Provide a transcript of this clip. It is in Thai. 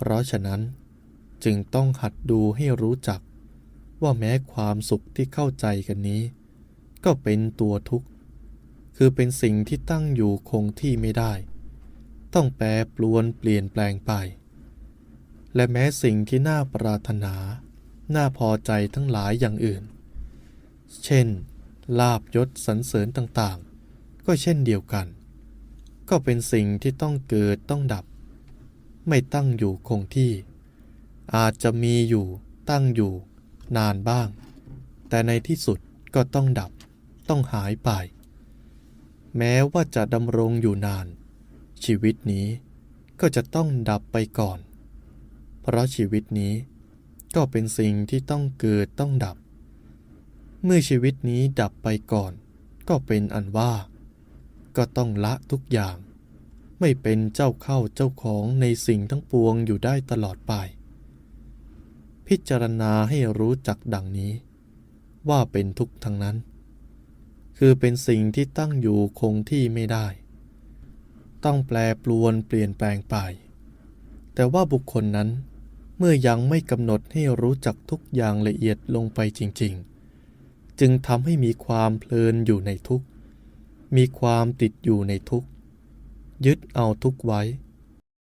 เพราะฉะนั้นจึงต้องหัดดูให้รู้จัก ว่าแม้ความสุขที่เข้าใจกันนี้ ก็เป็นตัวทุกข์ คือเป็นสิ่งที่ตั้งอยู่คงที่ไม่ได้ ต้องแปรปรวนเปลี่ยนแปลงไป และแม้สิ่งที่น่าปรารถนา น่าพอใจทั้งหลายอย่างอื่น เช่น ลาบยศสรรเสริญต่างๆ ก็เช่นเดียวกัน ก็เป็นสิ่งที่ต้องเกิดต้องดับ ไม่ตั้งอยู่คงที่ อาจจะมีอยู่ตั้งอยู่ นานบ้าง แต่ในที่สุดก็ต้องดับ ต้องหายไป แม้ว่าจะดำรงอยู่นาน ชีวิตนี้ก็จะต้องดับไปก่อน เพราะชีวิตนี้ก็เป็นสิ่งที่ต้องเกิดต้องดับ เมื่อชีวิตนี้ดับไปก่อน ก็เป็นอันว่า ก็ต้องละทุกอย่าง ไม่เป็นเจ้าเข้าเจ้าของในสิ่งทั้งปวงอยู่ได้ตลอดไป พิจารณาให้รู้จักดังนี้ ว่าเป็นทุกข์ทั้งนั้น คือเป็นสิ่งที่ตั้งอยู่คงที่ไม่ได้ ต้องแปรปรวนเปลี่ยนแปลงไป แต่ว่าบุคคลนั้นเมื่อยังไม่กำหนดให้รู้จักทุกอย่างละเอียดลงไปจริง ๆ จึงทำให้มีความเพลินอยู่ในทุกข์มีความติดอยู่ในทุกข์ ยึดเอาทุกไว้